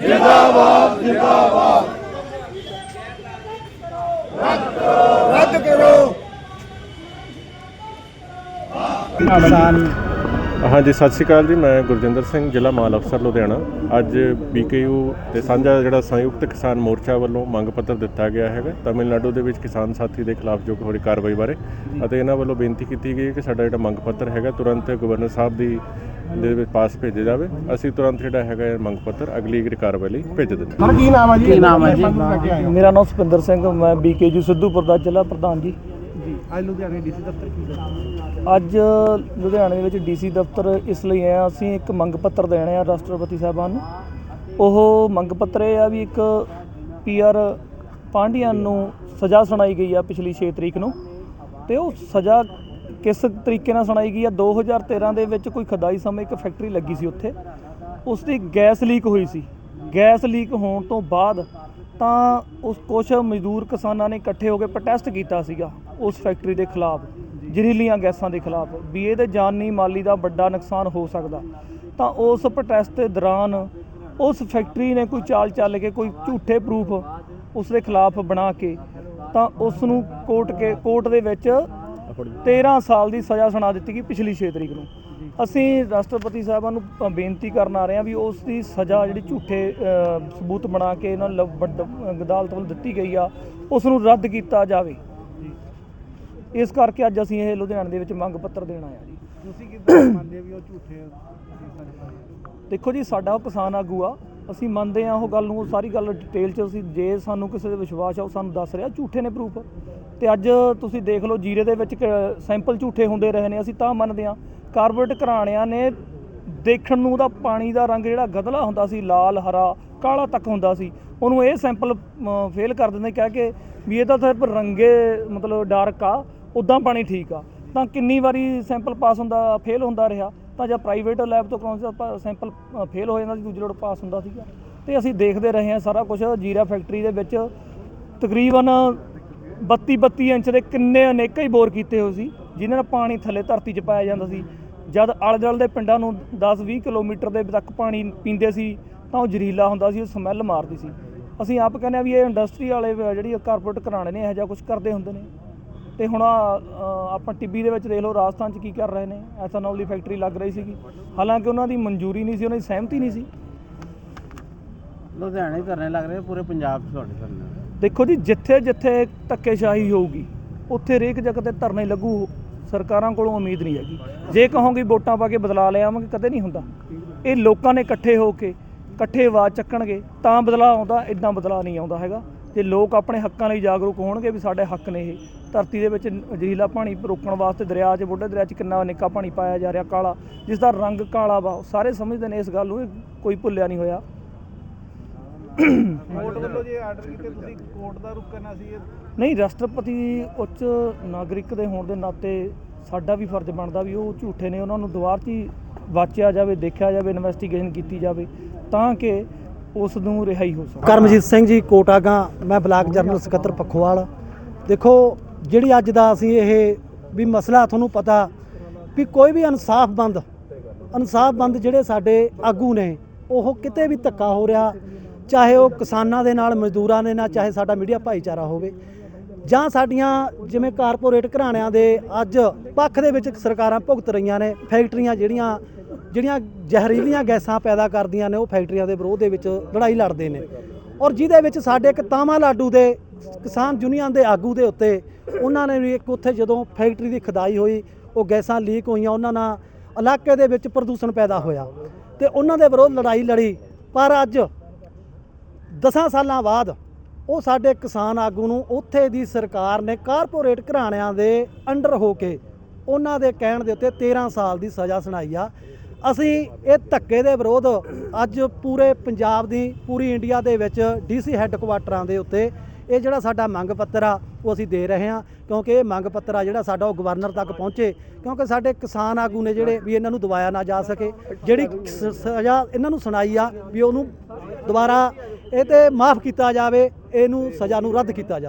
ਜਿੰਦਾਬਾਦ ਜਿੰਦਾਬਾਦ। ਰੱਦ ਕਰੋ। ਕਿਸਾਨ ਹਾਂਜੀ, ਸਤਿ ਸ਼੍ਰੀ ਅਕਾਲ ਜੀ। ਮੈਂ ਗੁਰਜਿੰਦਰ ਸਿੰਘ, ਜ਼ਿਲ੍ਹਾ ਮਾਲ ਅਫਸਰ, ਲੁਧਿਆਣਾ। ਅੱਜ ਬੀਕੇਯੂ ਤੇ ਸਾਂਝਾ ਜਿਹੜਾ ਸੰਯੁਕਤ ਕਿਸਾਨ ਮੋਰਚਾ ਵੱਲੋਂ ਮੰਗ ਪੱਤਰ ਦਿੱਤਾ ਗਿਆ ਹੈਗਾ। ਤਾਮਿਲਨਾਡੂ ਦੇ ਵਿੱਚ ਕਿਸਾਨ ਸਾਥੀ ਦੇ ਖਿਲਾਫ ਜੋ ਹੋ ਰਹੀ ਕਾਰਵਾਈ ਬਾਰੇ ਅਤੇ ਇਹਨਾਂ ਵੱਲੋਂ ਬੇਨਤੀ ਕੀਤੀ ਗਈ ਹੈ ਕਿ ਸਾਡਾ ਜਿਹੜਾ ਮੰਗ ਪੱਤਰ ਹੈਗਾ, ਤੁਰੰਤ ਗਵਰਨਰ ਸਾਹਿਬ ਦੀ ਦੇ ਵਿੱਚ ਪਾਸ ਭੇਜਿਆ ਜਾਵੇ। ਅਸੀਂ ਤੁਰੰਤ ਜਿਹੜਾ ਹੈਗਾ ਇਹ ਮੰਗ ਪੱਤਰ ਅਗਲੀ ਕਾਰਵਾਈ ਲਈ ਭੇਜ ਦਿੰਦੇ ਹਾਂ। ਸਰ ਕੀ ਨਾਮ ਹੈ ਜੀ? ਕੀ ਨਾਮ ਹੈ ਜੀ? ਮੇਰਾ ਨਾਮ ਸੁਪਿੰਦਰ ਸਿੰਘ ਮੈਂ ਬੀਕੇਜੀ ਸਿੱਧੂਪੁਰ ਦਾ ਜ਼ਿਲ੍ਹਾ ਪ੍ਰਧਾਨ ਜੀ। ਜੀ ਅੱਜ ਲੁਧਿਆਣੇ ਡੀਸੀ ਦਫ਼ਤਰ ਕੀ ਅੱਜ ਲੁਧਿਆਣੇ ਦੇ ਵਿੱਚ ਡੀਸੀ ਦਫ਼ਤਰ ਇਸ ਲਈ ਆਏ ਅਸੀਂ ਇੱਕ ਮੰਗ ਪੱਤਰ ਦੇਣੇ ਆ ਰਾਸ਼ਟਰਪਤੀ ਸਾਹਿਬਾਨ ਨੂੰ। ਉਹ ਮੰਗ ਪੱਤਰ ਇਹ ਆ ਵੀ ਇੱਕ ਪੀਆਰ ਪਾਂਡਿਆਨ ਨੂੰ ਸਜ਼ਾ ਸੁਣਾਈ ਗਈ ਆ ਪਿਛਲੀ 6 ਤਰੀਕ ਨੂੰ। ਤੇ ਉਹ ਸਜ਼ਾ ਕਿਸ ਤਰੀਕੇ ਨਾਲ ਸੁਣਾਈ ਗਈ ਆ? 2013 ਦੇ ਵਿੱਚ ਕੋਈ ਖਦਾਈ ਸਮੇਂ ਇੱਕ ਫੈਕਟਰੀ ਲੱਗੀ ਸੀ ਉੱਥੇ। ਉਸ ਦੀ ਗੈਸ ਲੀਕ ਹੋਈ ਸੀ। ਗੈਸ ਲੀਕ ਹੋਣ ਤੋਂ ਬਾਅਦ ਤਾਂ ਉਸ ਕੁਝ ਮਜ਼ਦੂਰ ਕਿਸਾਨਾਂ ਨੇ ਇਕੱਠੇ ਹੋ ਕੇ ਪ੍ਰੋਟੈਸਟ ਕੀਤਾ ਸੀਗਾ ਉਸ ਫੈਕਟਰੀ ਦੇ ਖਿਲਾਫ, ਜ਼ਹਿਰੀਲੀਆਂ ਗੈਸਾਂ ਦੇ ਖਿਲਾਫ। ਵੀ ਇਹਦੇ ਜਾਨੀ ਮਾਲੀ ਦਾ ਵੱਡਾ ਨੁਕਸਾਨ ਹੋ ਸਕਦਾ। ਤਾਂ ਉਸ ਪ੍ਰੋਟੈਸਟ ਦੇ ਦੌਰਾਨ ਉਸ ਫੈਕਟਰੀ ਨੇ ਕੋਈ ਚਾਲ ਚੱਲ ਕੇ ਕੋਈ ਝੂਠੇ ਪ੍ਰੂਫ ਉਸ ਦੇ ਖਿਲਾਫ ਬਣਾ ਕੇ ਤਾਂ ਉਸ ਨੂੰ ਕੋਰਟ ਕੇ, ਕੋਰਟ ਦੇ ਵਿੱਚ 13 ਸਾਲ ਦੀ ਸਜ਼ਾ ਸੁਣਾ ਦਿੱਤੀ ਗਈ ਪਿਛਲੀ 6 ਤਰੀਕ ਨੂੰ। ਅਸੀਂ ਰਾਸ਼ਟਰਪਤੀ ਸਾਹਿਬਾਨ ਨੂੰ ਬੇਨਤੀ ਕਰਨ ਆ ਰਹੇ ਹਾਂ ਵੀ ਉਸ ਦੀ ਸਜ਼ਾ ਜਿਹੜੀ ਝੂਠੇ ਸਬੂਤ ਬਣਾ ਕੇ ਇਹਨਾਂ ਅਦਾਲਤ ਵੱਲੋਂ ਦਿੱਤੀ ਗਈ ਆ ਉਸ ਨੂੰ ਰੱਦ ਕੀਤਾ ਜਾਵੇ। ਇਸ ਕਰਕੇ ਅੱਜ ਅਸੀਂ ਇਹ ਲੁਧਿਆਣੇ ਦੇ ਵਿੱਚ ਮੰਗ ਪੱਤਰ ਦੇਣ ਹਾਂ ਜੀ। ਤੁਸੀਂ ਕਿੱਦਾਂ ਮੰਨਦੇ ਵੀ ਉਹ ਝੂਠੇ? ਦੇਖੋ ਜੀ ਸਾਡਾ ਉਹ ਕਿਸਾਨ ਆਗੂ ਆ ਅਸੀਂ ਮੰਨਦੇ ਆ ਉਹ ਗੱਲ ਨੂੰ ਸਾਰੀ ਗੱਲ ਡਿਟੇਲ ਚ ਅਸੀਂ, ਜੇ ਸਾਨੂੰ ਕਿਸੇ ਦੇ ਵਿਸ਼ਵਾਸ ਆ, ਉਹ ਸਾਨੂੰ ਦੱਸ ਰਿਹਾ, ਝੂਠੇ ਨੇ ਪ੍ਰੂਫ ਤੇ ਅੱਜ ਤੁਸੀਂ ਦੇਖ ਲਓ ਜੀਰੇ ਦੇ ਵਿੱਚ ਸੈਂਪਲ ਝੂਠੇ ਹੁੰਦੇ ਰਹੇ ਨੇ, ਅਸੀਂ ਤਾਂ ਮੰਨਦੇ ਆ ਕਾਰਬੋਰੇਟ ਘਰਾਣਿਆਂ ਨੇ ਦੇਖਣ ਨੂੰ ਉਹਦਾ ਪਾਣੀ ਦਾ ਰੰਗ ਜਿਹੜਾ ਗਦਲਾ ਹੁੰਦਾ ਸੀ, ਲਾਲ, ਹਰਾ, ਕਾਲਾ ਤੱਕ ਹੁੰਦਾ ਸੀ। ਉਹਨੂੰ ਇਹ ਸੈਂਪਲ ਫੇਲ ਕਰ ਦਿੰਦੇ, ਕਹਿ ਕੇ ਵੀ ਇਹ ਤਾਂ ਸਿਰਫ ਰੰਗੇ, ਮਤਲਬ ਡਾਰਕ ਆ ਉਦਾਂ ਪਾਣੀ ਠੀਕ ਆ। ਤਾਂ ਕਿੰਨੀ ਵਾਰੀ ਸੈਂਪਲ ਪਾਸ ਹੁੰਦਾ ਫੇਲ ਹੁੰਦਾ ਰਿਹਾ? ਤਾਂ ਜਾਂ ਪ੍ਰਾਈਵੇਟ ਲੈਬ ਤੋਂ ਕਰਾਉਂਦੇ ਤਾਂ ਸੈਂਪਲ ਫੇਲ ਹੋ ਜਾਂਦਾ ਸੀ, ਦੂਜੇ ਲੋਟ ਪਾਸ ਹੁੰਦਾ ਸੀਗਾ। ਤੇ ਅਸੀਂ ਦੇਖਦੇ ਰਹੇ ਹਾਂ ਸਾਰਾ ਕੁਝ ਜੀਰਾ ਫੈਕਟਰੀ ਦੇ ਵਿੱਚ ਤਕਰੀਬਨ 32 32 ਇੰਚ ਦੇ ਕਿੰਨੇ ਅਨੇਕਾਂ ਹੀ ਬੋਰ ਕੀਤੇ ਹੋਏ ਸੀ, ਜਿਨ੍ਹਾਂ ਨਾਲ ਪਾਣੀ ਥੱਲੇ ਧਰਤੀ 'ਚ ਪਾਇਆ ਜਾਂਦਾ ਸੀ। ਜਦ ਆਲੇ ਦੁਆਲੇ ਦੇ ਪਿੰਡਾਂ ਨੂੰ 10 20 ਕਿਲੋਮੀਟਰ ਦੇ ਤੱਕ ਪਾਣੀ ਪੀਂਦੇ ਸੀ, ਤਾਂ ਉਹ ਜ਼ਹਿਰੀਲਾ ਹੁੰਦਾ ਸੀ, ਉਹ ਸਮੈਲ ਮਾਰਦੀ ਸੀ। ਅਸੀਂ ਆਪ ਕਹਿੰਦੇ ਆ ਵੀ ਇਹ ਇੰਡਸਟਰੀ ਵਾਲੇ ਜਿਹੜੀ ਕਾਰਪੋਰੇਟ ਘਰਾਣੇ ਨੇ, ਇਹੋ ਜਿਹਾ ਕੁਝ ਕਰਦੇ ਹੁੰਦੇ ਨੇ। ਤੇ ਹੁਣ ਆਪਾਂ ਟਿੱਬੀ ਦੇ ਵਿੱਚ ਦੇਖ ਲਓ ਰਾਜਸਥਾਨ 'ਚ ਕੀ ਕਰ ਰਹੇ ਨੇ। ਐਥਨੋਲ ਦੀ ਫੈਕਟਰੀ ਲੱਗ ਰਹੀ ਸੀਗੀ। ਹਾਲਾਂਕਿ ਉਹਨਾਂ ਦੀ ਮਨਜ਼ੂਰੀ ਨਹੀਂ ਸੀ ਉਹਨਾਂ ਦੀ ਸਹਿਮਤੀ ਨਹੀਂ ਸੀ। ਲੁਧਿਆਣੇ ਧਰਨੇ ਲੱਗ ਰਹੇ ਪੂਰੇ ਪੰਜਾਬ 'ਚ ਤੁਹਾਡੇ ਧਰਨੇ ਦੇਖੋ ਜੀ ਜਿੱਥੇ ਜਿੱਥੇ ਧੱਕੇਸ਼ਾਹੀ ਹੋਊਗੀ ਉੱਥੇ ਰੇਕ ਜਗ੍ਹਾ ਤੇ ਧਰਨੇ ਲੱਗੂ ਸਰਕਾਰਾਂ ਕੋਲੋਂ ਉਮੀਦ ਨਹੀਂ ਹੈਗੀ। ਜੇ ਕਹੋਗੇ ਵੋਟਾਂ ਪਾ ਕੇ ਬਦਲਾ ਲੈ ਆਵਾਂਗੇ ਕਦੇ ਨਹੀਂ ਹੁੰਦਾ। ਇਹ ਲੋਕਾਂ ਨੇ ਇਕੱਠੇ ਹੋ ਕੇ ਇਕੱਠੇ ਆਵਾਜ਼ ਚੱਕਣਗੇ ਤਾਂ ਬਦਲਾਅ ਆਉਂਦਾ ਇਦਾਂ ਬਦਲਾਅ ਨਹੀਂ ਆਉਂਦਾ ਹੈਗਾ। ਜੇ ਲੋਕ ਆਪਣੇ ਹੱਕਾਂ ਲਈ ਜਾਗਰੂਕ ਹੋਣਗੇ ਵੀ ਸਾਡੇ ਹੱਕ ਨੇ ਇਹ। ਧਰਤੀ ਦੇ ਵਿੱਚ ਜ਼ਹਿਰੀਲਾ ਪਾਣੀ ਰੋਕਣ ਵਾਸਤੇ ਦਰਿਆ 'ਚ ਬੁੱਢੇ ਦਰਿਆ 'ਚ ਕਿੰਨਾ ਨਿੱਕਾ ਪਾਣੀ ਪਾਇਆ ਜਾ ਰਿਹਾ ਕਾਲਾ ਜਿਸ ਦਾ ਰੰਗ ਕਾਲਾ ਵਾ। ਸਾਰੇ ਸਮਝਦੇ ਨੇ ਇਸ ਗੱਲ ਨੂੰ ਕੋਈ ਭੁੱਲਿਆ ਨਹੀਂ ਹੋਇਆ। ਕੋਰਟ ਵੱਲੋਂ ਜੇ ਆਰਡਰ ਕੀਤੇ ਤੁਸੀਂ ਕੋਰਟ ਦਾ ਰੁਖ ਕਰਨਾ ਸੀ ਇਹ? ਨਹੀਂ ਰਾਸ਼ਟਰਪਤੀ ਉੱਚ ਨਾਗਰਿਕ ਦੇ ਹੋਣ ਦੇ ਨਾਤੇ ਸਾਡਾ ਵੀ ਫਰਜ਼ ਬਣਦਾ ਵੀ ਉਹ ਝੂਠੇ ਨੇ। ਉਹਨਾਂ ਨੂੰ ਦੁਬਾਰ 'ਚ ਹੀ ਵਾਚਿਆ ਜਾਵੇ ਦੇਖਿਆ ਜਾਵੇ ਇਨਵੈਸਟੀਗੇਸ਼ਨ ਕੀਤੀ ਜਾਵੇ। ਤਾਂ ਕਿ ਉਸ ਨੂੰ ਰਿਹਾਈ ਹੋ ਸਕੇ ਕਰਮਜੀਤ ਸਿੰਘ ਜੀ ਕੋਟਾਗਾ ਮੈਂ ਬਲਾਕ ਜਨਰਲ ਸਕੱਤਰ ਪਖੋਵਾਲ। ਦੇਖੋ ਜਿਹੜੀ ਅੱਜ ਦਾ ਅਸੀਂ ਇਹ ਵੀ ਮਸਲਾ ਤੁਹਾਨੂੰ ਪਤਾ ਵੀ ਕੋਈ ਵੀ ਇਨਸਾਫਬੰਦ ਇਨਸਾਫਬੰਦ ਜਿਹੜੇ ਸਾਡੇ ਆਗੂ ਨੇ ਉਹ ਕਿਤੇ ਵੀ ਧੱਕਾ ਹੋ ਰਿਹਾ ਚਾਹੇ ਉਹ ਕਿਸਾਨਾਂ ਦੇ ਨਾਲ ਮਜ਼ਦੂਰਾਂ ਦੇ ਨਾਲ ਚਾਹੇ ਸਾਡਾ ਮੀਡੀਆ ਭਾਈਚਾਰਾ ਹੋਵੇ ਜਾਂ ਸਾਡੀਆਂ ਜਿਵੇਂ ਕਾਰਪੋਰੇਟ ਘਰਾਣਿਆਂ ਦੇ ਅੱਜ ਪੱਖ ਦੇ ਵਿੱਚ ਸਰਕਾਰਾਂ ਭੁਗਤ ਰਹੀਆਂ ਨੇ ਫੈਕਟਰੀਆਂ ਜਿਹੜੀਆਂ ਜਿਹੜੀਆਂ ਜ਼ਹਿਰੀਲੀਆਂ ਗੈਸਾਂ ਪੈਦਾ ਕਰਦੀਆਂ ਨੇ, ਉਹ ਫੈਕਟਰੀਆਂ ਦੇ ਵਿਰੋਧ ਦੇ ਵਿੱਚ ਲੜਾਈ ਲੜਦੇ ਨੇ। ਔਰ ਜਿਹਦੇ ਵਿੱਚ ਸਾਡੇ ਇੱਕ ਤਾਮਾ ਲਾਡੂ ਦੇ, ਕਿਸਾਨ ਯੂਨੀਅਨ ਦੇ ਆਗੂ ਦੇ ਉੱਤੇ ਉਹਨਾਂ ਨੇ ਵੀ ਇੱਕ ਉੱਥੇ ਜਦੋਂ ਫੈਕਟਰੀ ਦੀ ਖਦਾਈ ਹੋਈ, ਉਹ ਗੈਸਾਂ ਲੀਕ ਹੋਈਆਂ, ਉਹਨਾਂ ਨਾਲ ਇਲਾਕੇ ਦੇ ਵਿੱਚ ਪ੍ਰਦੂਸ਼ਣ ਪੈਦਾ ਹੋਇਆ। ਤੇ ਉਹਨਾਂ ਦੇ ਵਿਰੋਧ ਲੜਾਈ ਲੜੀ, ਪਰ ਅੱਜ 10 ਸਾਲਾਂ ਬਾਅਦ ਉਹ ਸਾਡੇ ਕਿਸਾਨ ਆਗੂ ਨੂੰ ਉੱਥੇ ਦੀ ਸਰਕਾਰ ਨੇ ਕਾਰਪੋਰੇਟ ਘਰਾਣਿਆਂ ਦੇ ਅੰਡਰ ਹੋ ਕੇ ਉਹਨਾਂ ਦੇ ਕਹਿਣ ਦੇ ਉੱਤੇ 13 ਸਾਲ ਦੀ ਸਜ਼ਾ ਸੁਣਾਈ ਆ। ਅਸੀਂ ਇਹ ਧੱਕੇ ਦੇ ਵਿਰੋਧ ਅੱਜ ਪੂਰੇ ਪੰਜਾਬ ਦੀ, ਪੂਰੀ ਇੰਡੀਆ ਦੇ ਵਿੱਚ ਡੀਸੀ ਹੈੱਡਕੁਆਟਰਾਂ ਦੇ ਉੱਤੇ ਇਹ ਜਿਹੜਾ ਸਾਡਾ ਮੰਗ ਪੱਤਰ ਆ, ਉਹ ਅਸੀਂ ਦੇ ਰਹੇ ਹਾਂ। ਕਿਉਂਕਿ ਇਹ ਮੰਗ ਪੱਤਰ ਆ ਜਿਹੜਾ ਸਾਡਾ ਉਹ ਗਵਰਨਰ ਤੱਕ ਪਹੁੰਚੇ। ਕਿਉਂਕਿ ਸਾਡੇ ਕਿਸਾਨ ਆਗੂ ਨੇ ਜਿਹੜੇ ਵੀ ਇਹਨਾਂ ਨੂੰ ਦਵਾਇਆ ਨਾ ਜਾ ਸਕੇ, ਜਿਹੜੀ ਸ- ਸਜ਼ਾ ਇਹਨਾਂ ਨੂੰ ਸੁਣਾਈ ਆ ਵੀ ਉਹਨੂੰ ਦੁਬਾਰਾ ਇਹ ਤੇ ਮਾਫ ਕੀਤਾ ਜਾਵੇ, ਇਹਨੂੰ ਸਜ਼ਾ ਨੂੰ ਰੱਦ ਕੀਤਾ ਜਾਵੇ।